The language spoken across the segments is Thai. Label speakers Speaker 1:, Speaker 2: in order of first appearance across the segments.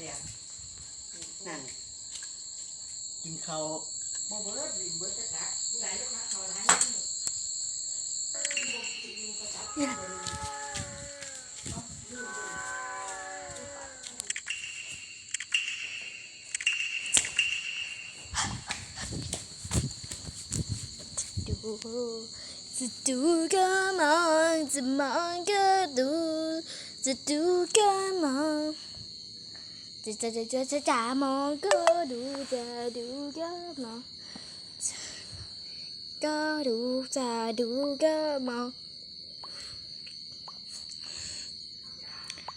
Speaker 1: แหละ
Speaker 2: นั่นกินข้าว
Speaker 1: บ่เบิดลินเบิดจะกัดหลายลูกค้าเขาหลายนี่บ่กินก็จับกินเลยเอาลืมเลย
Speaker 3: ดูจะดูก็มองจะมองก็ดูจะดูก็มอง จะจะจะจะจะจะมองก็ดูจะดูก็มองก็ดูจะดูก็มอง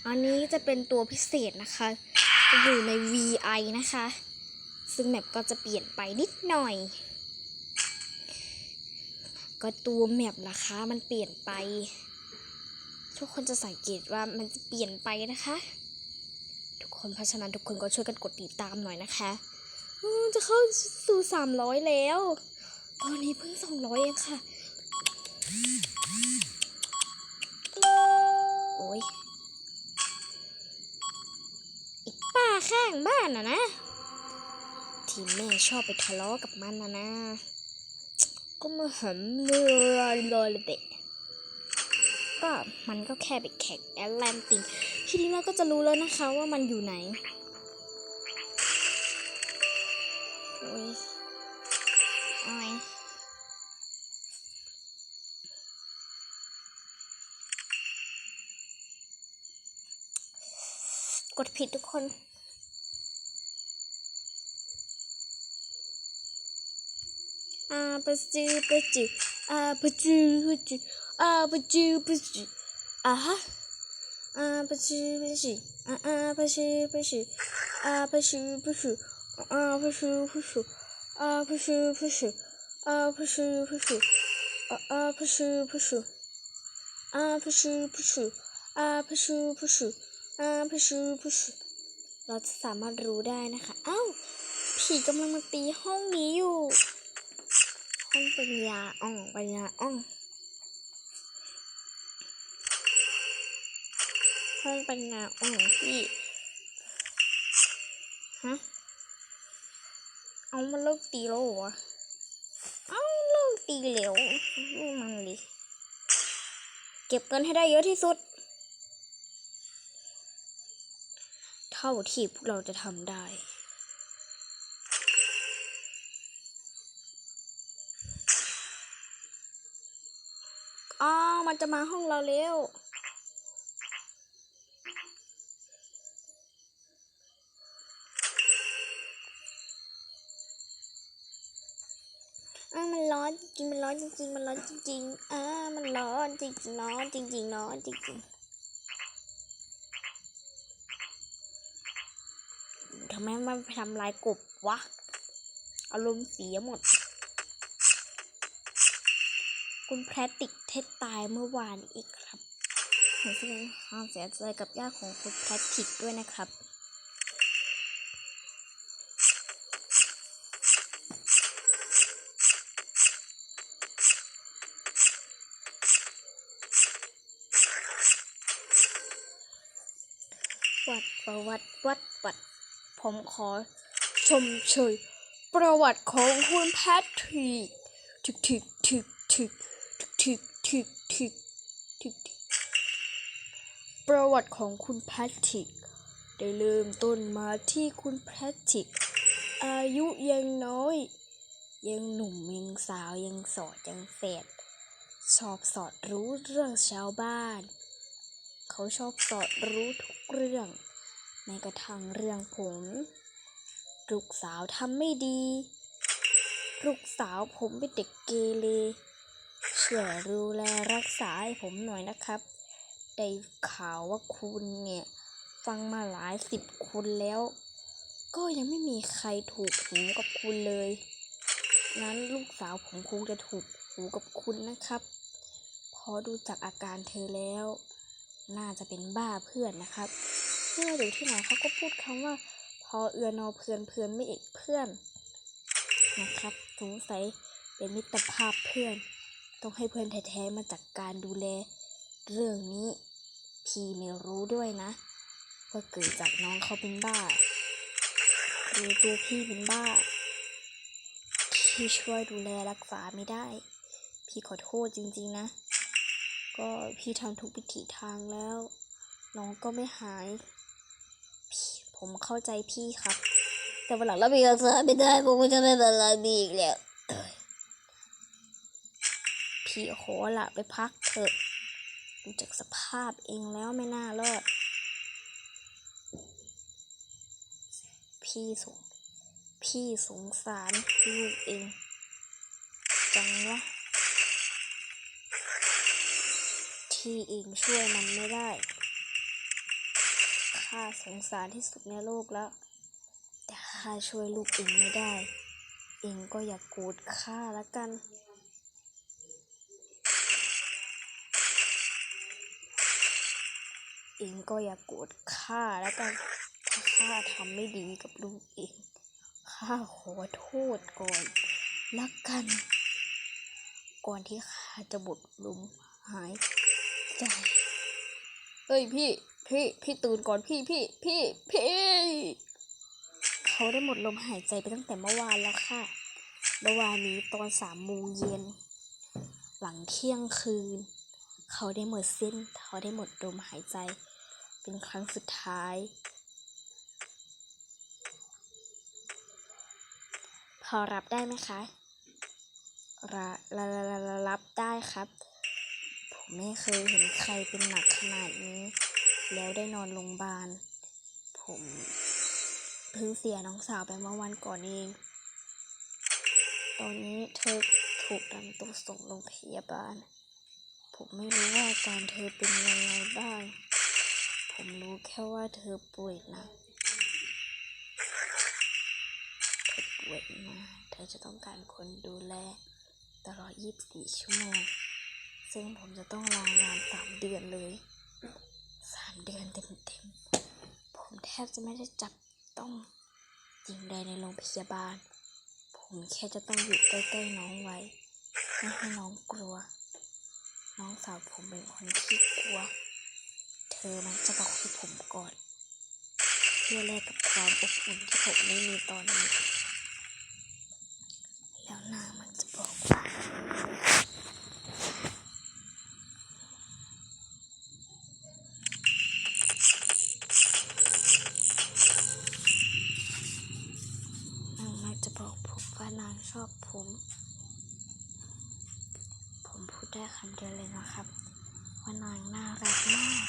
Speaker 3: อันนี้จะเป็นตัวพิเศษนะคะ จะอยู่ใน VI นะคะ ซึ่งแมปก็จะเปลี่ยนไปนิดหน่อย ก็ตัวแมปราคามันเปลี่ยนไป ทุกคนจะสังเกตว่ามันจะเปลี่ยนไปนะคะ คนเพราะฉะนั้นทุกคนก็ช่วยกันกดติดตามหน่อยนะคะจะเข้าสู่สามร้อยแล้ว ตอนนี้เพิ่งสองร้อยเองค่ะ โอ้ยอีกป้าข้างบ้านนะนะ ที่แม่ชอบไปทะเลาะกับมันนะนะ ก็มาห็นเลยเลยเลยเด็ก ก็มันก็แค่ไปแข่งแอตแลนติกทีนี้เราก็จะรู้แล้วนะคะว่ามันอยู่ไหนโอ้ยโอ้ยกดผิดทุกคน อาปจูปจูอะฮะอาปจูปจูอ่าอ่าปจูปจูอาปจูปจูอ่าปจูปจูอ่าปจูปจูอ่าปจูปจูอ่าปจูปจูอ่าปจูปจูอ่าปจูปจูอ่าปจูปจูเราจะสามารถรู้ได้นะคะอ้าวผีกำลังมาตีห้องนี้อยู่ห้องปัญญาอ่องปัญญาอ่อง ห้องปัญญาอ่องพี่ฮะเอามาเลิกตีแล้วเอเอาเลิกตีแล้วม,มันเลยเก็บเงินให้ได้เยอะที่สุด เท่าที่พวกเราจะทำได้อ๋อมันจะมาห้องเราแล้ว ร้อนจริงๆมันร้อนจริงๆมันร้อนจริงๆอ่ามันร้อนจริงๆร้อนจริงๆร้อนจริงๆทำไมมันไปทำลายกบวะอารมณ์เสียหมด คุณแพทติกเทศตายเมื่อวานอีกครับขอแสดงความเสียใจกับญาติของคุณแพทริกด้วยนะครับ วัดประวัติวัดวัด ผมขอชมเชยประวัติของคุณแพทริกถึกถึกถึกถึกถึกถึกถึกถึกประวัติของคุณแพทริกได้เริ่มต้นมาที่คุณแพทริกอายุยังน้อย ยังหนุ่มยังสาวยังโสดยังแฝดชอบสอดรู้เรื่องชาวบ้าน เขาชอบสอดรู้ทุกเรื่องแม้กระทั่งเรื่องผมลูกสาวทำไม่ดี ลูกสาวผมเป็นเด็กเกเรช่วยดูแลรักษาให้ผมหน่อยนะครับ ได้ข่าวว่าคุณเนี่ย ฟังมาหลายสิบคนแล้ว ก็ยังไม่มีใครถูกหูกับคุณเลยงั้นลูกสาวผมคงจะถูกหูกับคุณนะครับ พอดูจากอาการเธอแล้ว น่าจะเป็นบ้าเพื่อนนะครับเมื่ออยู่ที่ไหนเขาก็พูดคำว่า พอเอือนอเพื่อนเพื่อนไม่เอกเพื่อนนะครับสงสัยเป็นมิตรภาพเพื่อน ต้องให้เพื่อนแท้ๆมาจัดการดูแล เรื่องนี้พี่ไม่รู้ด้วยนะว่าเกิดจากน้องเขาเป็นบ้าหรือตัวพี่เป็นบ้าพี่ช่วยดูแลรักษาไม่ได้ พี่ขอโทษจริงๆนะ ก็พี่ทำทุกวิถีทางแล้ว น้องก็ไม่หายพี่ผมเข้าใจพี่ครับ แต่วันหลังเราไปรักษาไม่ได้ผมก็จะไม่เป็นไรดีอีกแล้วพี่ขอละไปพักเถอะดูจากสภาพเองแล้วไม่น่ารอด พี่สงพี่สงสารลูกเอง จังวะ ที่เองช่วยมันไม่ได้ข้าสงสารที่สุดในโลกแล้ว แต่ข้าช่วยลูกเองไม่ได้ เองก็อย่ากโกรธข้าละกันเองก็อย่ากโกรธข้าแล้วกันถ้าข้าทำไม่ดีกับลูกเอง ข้าขอโทษก่อนละกัน ก่อนที่ข้าจะบดลมหาย ใจเฮ้ยพี่พี่พี่ตื่นก่อนพี่พี่พี่พี่เขาได้หมดลมหายใจไปตั้งแต่เมื่อวานแล้วค่ะ เมื่อวานนี้ตอนสามโมงเย็น หลังเที่ยงคืน เขาได้หมดสิ้น เขาได้หมดลมหายใจ เป็นครั้งสุดท้าย พอรับได้ไหมคะระระระรับได้ครับ ไม่เคยเห็นใครเป็นหนักขนาดนี้ แล้วได้นอนโรงพยาบาล ผมเพิ่งเสียน้องสาวไปเมื่อวันก่อนเอง ตอนนี้เธอถูกนำตัวส่งโรงพยาบาล ผมไม่รู้ว่าอาการเธอเป็นยังไงบ้าง ผมรู้แค่ว่าเธอป่วยหนักเธอป่วยมากเธอจะต้องการคนดูแลตลอด 24 ชั่วโมง ซึ่งผมจะต้องลางานสามเดือนเลยสามเดือนเต็มๆ ผมแทบจะไม่ได้จับต้องสิ่งใดในโรงพยาบาล ผมแค่จะต้องอยู่ใกล้ๆน้องไว้ ไม่ให้น้องกลัว น้องสาวผมเป็นคนที่กลัว เธอมันจะบอกให้ผมก่อน เพื่อแลกกับความอบอุ่นที่ผมไม่มีตอนนี้ ชอบผม ผมพูดได้คำเดียวเลยนะครับ ว่านางน่ารักมาก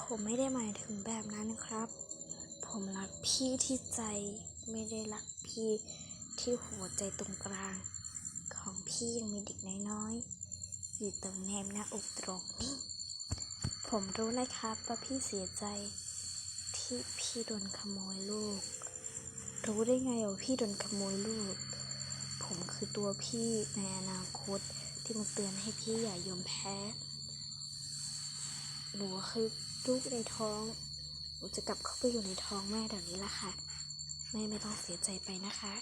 Speaker 3: ผมไม่ได้หมายถึงแบบนั้นครับ ผมรักพี่ที่ใจ ไม่ได้รักพี่ที่หัวใจตรงกลาง ของพี่ยังมีเด็กน้อยๆอยู่ตรงแนมหน้าอกตรงนี้ผมรู้นะครับว่าพี่เสียใจที่พี่โดนขโมยลูก รู้ได้ไงว่าพี่โดนขโมยลูก ผมคือตัวพี่ในอนาคตที่มาเตือนให้พี่อย่ายอมแพ้หนูคือลูกในท้อง นูจะกลับเข้าไปอยู่ในท้องแม่เดี๋ยวนี้ละค่ะ แม่ไม่ต้องเสียใจไปนะคะ